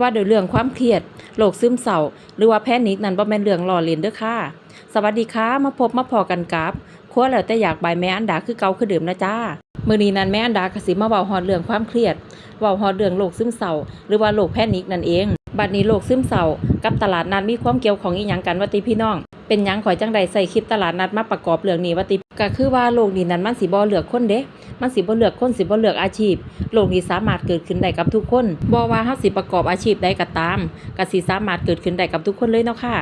ว่าโดยเรื่องความเครียดโรคซึมเศร้าหรือว่าแพนิคนั้นบ่แม่นเรื่องล้อเลียนเด้อค่ะ สวัสดีค่ะ มาพบมาพอกันกับครัวแล้วแต่อยากบายแม่อันดาคือเก่าคือเดิมนะจ้ามื้อนี้นั้นแม่อันดาก็สิมาเว้าฮอดเรื่องความเครียดเว้าฮอดเรื่องโรคซึมเศร้าหรือว่าโรคแพนิคนั่นเองบัดนี้โรคซึมเศร้ากับตลาดนัดมีความเกี่ยวของอีหยังกันว่าติพี่น้อง เป็นยังข่อยจังใดใส่คลิปตลาดนัดมาประกอบเรื่องนี้ว่าติก็คือว่าโรคนี้นั้นมันสิบ่เลือกคนเด้ มันสิบ่เลือกคนสิบ่เลือกอาชีพโรคนี้สามารถเกิดขึ้นได้กับทุกคนบ่ว่าเฮาสิประกอบอาชีพใดก็ตามก็สิสามารถเกิดขึ้นได้กับทุกคนเลยเนาะค่ะ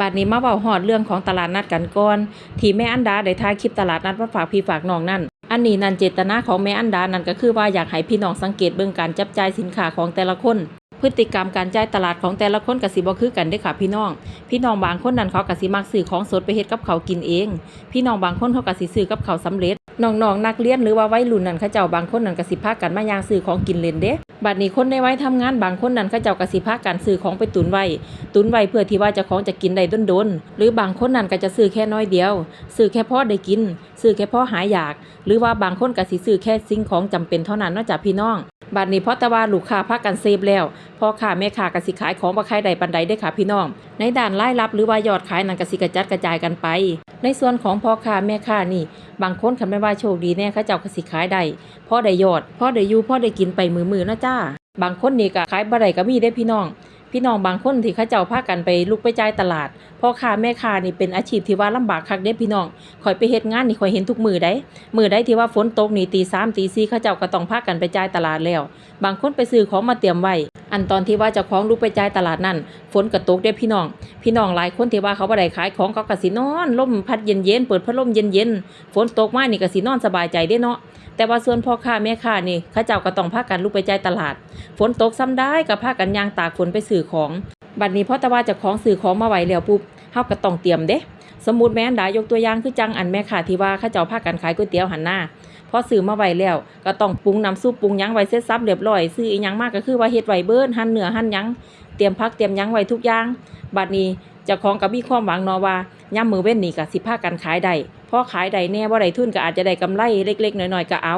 บัดนี้มาเว้าฮอดเรื่องของตลาดนัดกันก่อนที่แม่อันดาได้ถ่ายคลิปตลาดนัดมาฝากพี่ฝากน้องนั่นอันนี้นั่นเจตนาของแม่อันดานั่นก็คือว่าอยากให้พี่น้องสังเกตเบิ่งการจับจ่ายสินค้าของแต่ละคน พฤติกรรมการจ่ายตลาดของแต่ละคนกสิบ่คือกันเด้อค่ะพี่น้อง พี่น้องบางคนนั่นเขากสิมักซื้อของสดไปเฮ็ดกับเขากินเอง พี่น้องบางคนเขากสิซื้อกับเขาวสำเร็จน้องๆนักเรียนหรือว่าวัยรุ่นนั่นเขาเจ้าบางคนนั่นกสิพากันมาย่างซื้อของกินเล่นเด้บัดนี้คนในวัยทำงานบางคนนั่นเขาเจ้ากสิพากันซื้อของไปตุนไว้ ตุนไว้เพื่อที่ว่าจ้าของจะกินได้ดนๆหรือบางคนนั่นก็จะซื้อแค่น้อยเดียว ซื้อแค่พอได้กิน ซื้อแค่พอหายอยาก หรือว่าบางคนกสิซื้อแค่สิ่งของจำเป็นเท่านั้นนอกจากพี่น้อง บัดนี้เพราะแต่ว่าลูกค้าพากันเซฟแล้วพ่อค้าแม่ค้าก็สิขายของบ่ขายได้ปานใดได้ค่ะพี่น้อง ในด่านรายรับหรือว่ายอดขายนั่นก็สิกระจัดกระจายกันไป ในส่วนของพ่อค้าแม่ค้านี่ บางคนคันแม่ว่าโชคดีแน่เขาเจ้าก็สิขายได้พ่อได้ยอดพ่อได้อยู่พอได้กินไปมือๆเนาะจ้า บางคนนี่ก็ขายบ่ได้ก็มีได้พี่น้อง พี่น้องบางคนที่เขาเจ้าพากันไปลุกไปจ่ายตลาดพ่อค้าแม่ค้านี่เป็นอาชีพที่ว่าลำบากคักเด้พี่น้องคอยไปเฮ็ดงานนี่คอยเห็นทุกมือได้มือได้ที่ว่าฝนตกนี่ตี3ตี4เขาเจ้าก็ต้องพากันไปจ่ายตลาดแล้ว บางคนไปซื้อของมาเตรียมไว้ อันตอนที่ว่าจะคล้องลูกไปจ่ายตลาดนั่นฝนกระตกได้พี่น้อง พี่น้องหลายคนที่ว่าเขาบ่ได้ขายของเขากะสินอนลมพัดเย็นเย็นเปิดพัดลมเย็นเย็นฝนตกมานี่กะสินอนสบายใจได้เนาะแต่ว่าส่วนพ่อค้าแม่ค้านี่ข้าเจ้าก็ต้องพากันลูกไปจ่ายตลาด ฝนตกซ้ำได้ก็พากันยางตากฝนไปสื่อของ บัดนี้เพราะต่ว่าจะของซื้อของมาไหวแล้วปุ๊บเฮาก็ต้องเตรียมเด้สมมุติแม่นดายกตัวอย่างคือจังอันแม่ค้าที่ว่าเขาเจ้าพากันขายก๋วยเตี๋ยวหันหน้าพอซื้อมาไว้แล้ว ก็ต้องปรุงน้ำซุปปรุงยังไว้เสร็จสับเรียบร้อยซื้ออีหยังมากก็คือว่าเฮ็ดไว้เบิดหั่นเนื้อหั่นยังเตรียมผักเตรียมยังไว้ทุกอย่างบัดนี้จ้าของก็มีความหวังเนาะว่ายามมือเว้นนี่ก็สิพากันขายได้พอขายได้แน่บ่าได้ทุนก็อาจจะได้กำไรเล็กๆน้อยๆก็เอา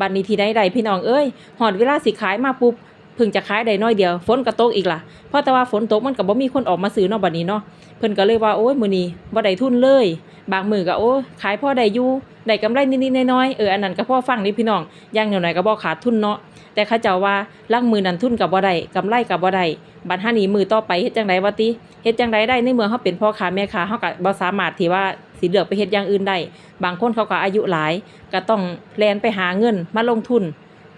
บัดนี้ที่ใดใดพี่น้องเอ้ยฮอดเวลาสิขายมาปุ๊บ พิ่งจะขายได้น้อยเดียว ฝนก็ตกอีกล่ะ เพราะแต่ว่าฝนตกมันก็บ่มีคนออกมาซื้อเนาะบัดนี้เนาะ เพิ่นก็เลยว่าโอ้ยมื้อนี้บ่ได้ทุนเลย บางมือก็โอ้ขายพ่อได้อยู่ได้กำไรนิดๆน้อยๆเอออันนั้นก็พ่อฟังนี่พี่น้องอย่างหน่อยๆก็บ่ขาดทุนเนาะ แต่เขาเจ้าว่าลังมือนั้นทุนก็บ่ได้กำไรก็บ่ได้บัดหานี้มือต่อไปเฮ็ดจังไดวะติเฮ็ดจังไดได้ในเมื่อเฮาเป็นพ่อค้าแม่ค้าเฮาก็บ่สามารถที่ว่าสิเลือกไปเฮ็ดอย่างอื่นได้ บางคนเขาก็อายุหลาย ก็ต้องแลนไปหาเงินมาลงทุน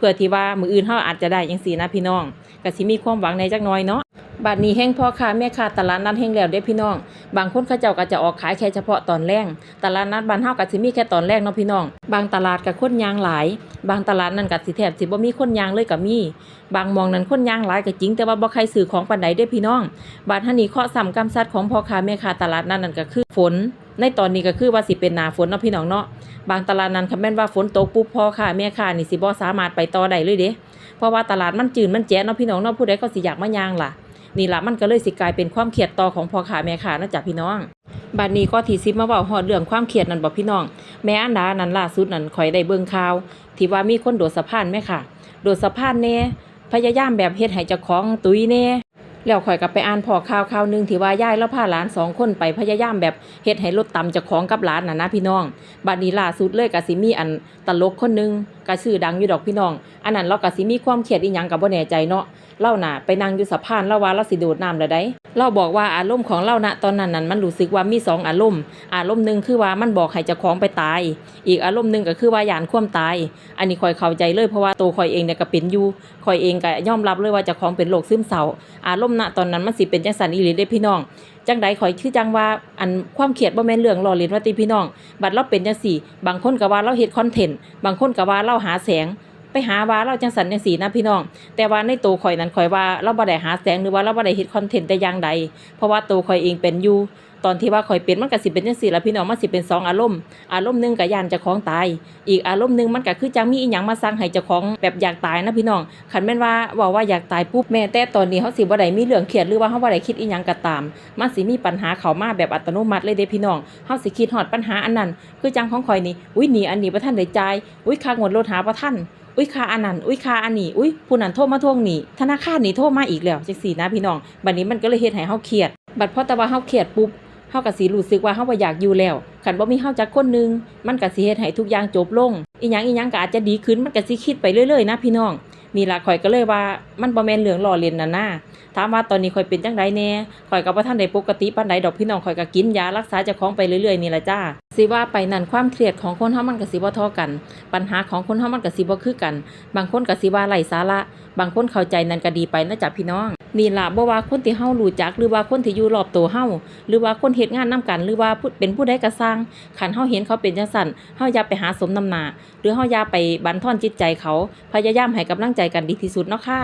พื่อที่ว่ามืออื่นเฮาอาจจะได้จังซี่นะพี่น้องก็สิมีความหวังในจักหน่อยเนาะบัดนี้แห้งพ่อค้าแม่ค้าตลาดนัดแห้งแล้วเด้พี่น้อง บางคนเขาเจ้าก็จะออกขายแค่เฉพาะตอนแรงตลาดนัดบ้านเฮาก็สิมีแค่ตอนแรกเนาะพี่น้อง บางตลาดก็คนยางหลาย บางตลาดนั่นก็สิแทบสิบ่มีคนยางเลยก็มี บางมองนั้นคนยางหลายก็จริง แต่ว่าบ่ใครซื้อของปานใดเด้พี่น้อง บาดท่านี้เคาะซ้ำกำซัดของพ่อค้าแม่ค้าตลาดนั้นนั่นก็คือฝน ในตอนนี้ก็คือว่าสิเป็นหน้าฝนเนาะพี่น้องเนาะบางตลาดนั้นคันแม่นว่าฝนตกปุ๊บพ่อค้าแม่ค้านี่สิบ่สามารถไปต่อได้เลยเด้เพราะว่าตลาดมันจืดมันแจ๊เนาะพี่น้องเนาะผู้ใดก็สิอยากมายางล่ะนี่ละมันก็เลยสิกลายเป็นความเครียดต่อของพ่อค้าแม่ค้านะจ๊ะพี่น้องบัดนี้ก็ที่ซิมาเว้าฮอดเรื่องความเครียดนั่นบ่พี่น้อง แม่อันดานั่นล่าสุดนั่นข่อยได้เบิ่งข่าว ที่ว่ามีคนโดดสะพานแม่ค่ะ โดดสะพานแน่พยายามแบบเฮ็ดให้เจ้าของตุยแน่ แล้วข่อยก็ไปอ่านพอข่าวข่าวหนึงที่ว่ายายแล้วพาหลานสองคนไปพยายามแบบเฮ็ดให้รถต่ำจากของกับหลานน่ะนะพี่น้องบัดนี้ล่าสุดเลยก็สิมีอันตลกคนหนึงก็ชื่อดังอยู่ดอกพี่น้อง อันนั้นเราก็สิมีความเครียดอีหยังก็บ่แน่ใจเนาะ เล่าน่ะไปนั่งอยู่สะพานแล้วว่าเราสิโดดน้ำแล้วได้เราบอกว่าอารมณ์ของเราณตอนนั้นนั้นมันรู้สึกว่ามีสองอารมณ์ อารมณ์หนึ่งคือว่ามันบอกให้เจ้าของไปตาย อีกอารมณ์หนึ่งก็คือว่าหยานความตาย อันนี้คอยเข้าใจเลยเพราะว่าตัวคอยเองเนี่ยก็เป็นอยู่คอยเองก็ยอมรับเลยว่าเจ้าของเป็นโรคซึมเศร้า อารมณ์ณตอนนั้นมันสิเป็นจังสันอีหลีเด้พี่น้องจังใดข่อยคือจังว่าอันความเครียดบ่แม่นเรื่องล้อเลียนว่าติพี่น้อง บัดเราเป็นจังซี่ บางคนก็ว่าเราเฮ็ดคอนเทนต์ บางคนก็ว่าเราหาแสง ไปหาว่าเราจังสันจังสีนะพี่น้อง แต่ว่าในตัวข่อยนั้นข่อยว่าเราบ่ได้หาแสงหรือว่าเราบ่ได้เฮ็ดคอนเทนต์แต่อย่างใด เพราะว่าตัวข่อยเองเป็นอยู่ตอนที่ว่าข่อยเป็นมันก็สิเป็นจังซี่ล่ะพี่น้องมันสิเป็นสองอารมณ์อารมณ์หนึงก็ย่านเจ้าของตาย อีกอารมณ์หนึงมันก็คือจังมีอีหยังมาสั่งให้เจ้าของแบบอยากตายนะพี่น้องคันแม่นว่าเว้าว่าอยากตายปุ๊บแม่แต่ตอนนี้เฮาสิบ่ได้มีเรื่องเครียดหรือว่าเฮาบ่ได้คิดอีหยังก็ตาม มันสิมีปัญหาเข้ามาแบบอัตโนมัติเลยเด้พี่น้องเฮาสิคิดฮอดปัญหาอันนั้นคือจังของข่อยนี่อุ้ยหนีอันนี้บ่ทันได้จ่ายอุ้ยค่างวดรถหาบ่ทัน อุ้ยค่าอันนั้นอุ้ยค่าอันนี้อุ้ยผู้นั้นโทรมาทวงหนี้ธนาคารนี่โทรมาอีกแล้วจังสี่นะพี่น้องบัดนี้มันก็เลยเฮ็ดให้เฮาเครียด บัดพอแต่ว่าเฮาเครียดปุ๊บเฮาก็สิรู้สึกว่าเฮาบ่อยากอยู่แล้วคันบ่มีเฮาจักคนหนึงมันก็สิเฮ็ดให้ทุกอย่างจบลงอีหยังอีหยังก็อาจจะดีขึ้นมันก็สิคิดไปเรื่อยๆนะพี่น้อง นี่ล่ะข่อยก็เลยว่ามันบ่แม่นเรื่องหล่อเล่นน่ะนะถามว่าตอนนี้ข่อยเป็นจังไดแน่ข่อยก็บ่ทันได้ปกติปานใดดอกพี่น้องข่อยก็กินยารักษาเจ้าของไปเรื่อยๆนี่ล่ะจ้าสิว่าไปนั่นความเครียดของคนเฮามันก็สิบ่เท่ากัน ปัญหาของคนเฮามันก็สิบ่คือกัน บางคนก็สิว่าไร้สาระ บางคนเข้าใจนั่นก็ดีไปนะจ๊ะพี่น้อง นี่ล่ะบ่ว่าคนที่เฮารู้จัก หรือว่าคนที่อยู่รอบตัวเฮาหรือว่าคนเฮ็ดงานนํกัน หรือว่าเป็นผู้ใดก็สร้างคันเฮาเห็นเขาเป็นจังซั่นเฮาอย่าไปหาสมน้ำหน้าหรือเฮาอย่าไปบั่นทอนจิตใจเขา พยายามให้กำลังใจกันดีที่สุดเนาะค่ะ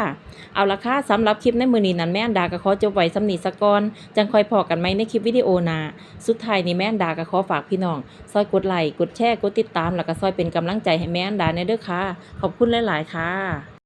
เอาละค่ะสำหรับคลิปในมื้อนี้นั้นแม่อันดาก็ขอจบไว้สำนี้ซะก่อนจังค่อยพอกันใหม่ในคลิปวิดีโอหน้าสุดท้ายนี้แม่อันดาก็ขอฝากพี่น้องซอยกดไลค์กดแชร์กดติดตามแล้วก็ซอยเป็นกำลังใจให้แม่อันดาในเด้อค่ะ ขอบคุณหลาย ๆ ค่ะ